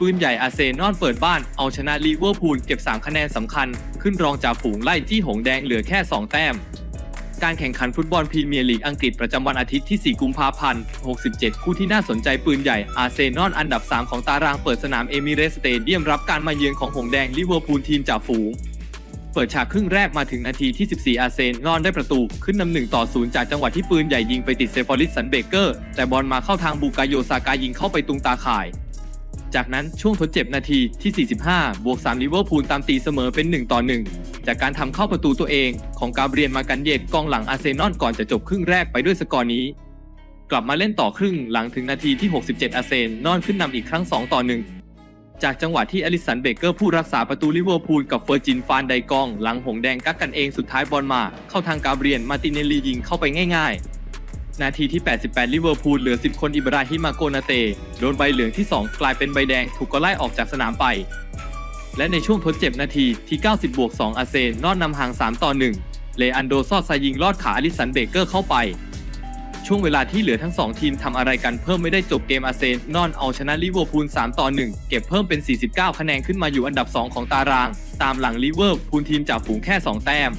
ปืนใหญ่อาเซนอลเปิดบ้านเอาชนะลิเวอร์พูลเก็บ 3 คะแนนสำคัญ ขึ้นรองจากฝูงไล่ที่หงแดงเหลือแค่ 2 แต้ม การแข่งขันฟุตบอลพรีเมียร์ลีกอังกฤษประจำวันอาทิตย์ที่ 4 กุมภาพันธ์ 67 คู่ที่น่าสนใจปืนใหญ่อาเซนอลอันดับ 3 ของตารางเปิดสนามเอมิเรสสเตเดียมรับการมาเยือนของหงแดงลิเวอร์พูลทีมจ่าฝูงเปิดฉากครึ่งแรกมาถึงนาทีที่ 14 อาเซนอลได้ประตูขึ้นนำหนึ่งต่อศูนย์จากจังหวะที่ปืนใหญ่ยิงไปติดเซฟอริสสันเบเกอร์ แต่บอลมาเข้าทางบูกาโยซากายิงเข้าไปตุงตาข่าย จากนั้นช่วงทดเจ็บนาทีที่ 45 บวก3ลิเวอร์พูลตามตีเสมอเป็น 1 ต่อ 1 จากการทำเข้าประตูตัวเองของกาเบรียนมากันเยตกองหลังอาร์เซนอลก่อนจะจบครึ่งแรกไปด้วยสกอร์นี้ กลับมาเล่นต่อครึ่งหลังถึงนาทีที่ 67 อาร์เซนนอลขึ้นนำอีกครั้ง 2 ต่อ 1 จากจังหวะที่อลิสันเบเกอร์ผู้รักษาประตูลิเวอร์พูลกับเฟอร์จินฟานไดกอง หลังหงแดงกักกันเองสุดท้ายบอลมา เข้าทางกาเบรียนมาติเนลียิงเข้าไปง่าย ๆ นาทีที่ 88 ลิเวอร์พูลเหลือ 10 คนอิบราฮิมาโกนาเต โดนใบเหลืองที่ 2 กลายเป็นใบแดงถูกก็ไล่ออกจากสนามไป และในช่วงทดเจ็บนาทีที่ 90บวก2อาร์เซนอลนำห่าง 3 ต่อ 1 เลอันโดซอดซายิงลอดขาอลิสันเบเกอร์เข้าไป ช่วงเวลาที่เหลือทั้ง 2 ทีมทำอะไรกันเพิ่มไม่ได้จบเกมอาร์เซนอลเอาชนะลิเวอร์พูล 3 ต่อ 1 เก็บเพิ่มเป็น 49 คะแนนขึ้นมาอยู่อันดับ 2 ของตาราง ตามหลังลิเวอร์พูลทีมจากฝูงแค่ 2 แต้ม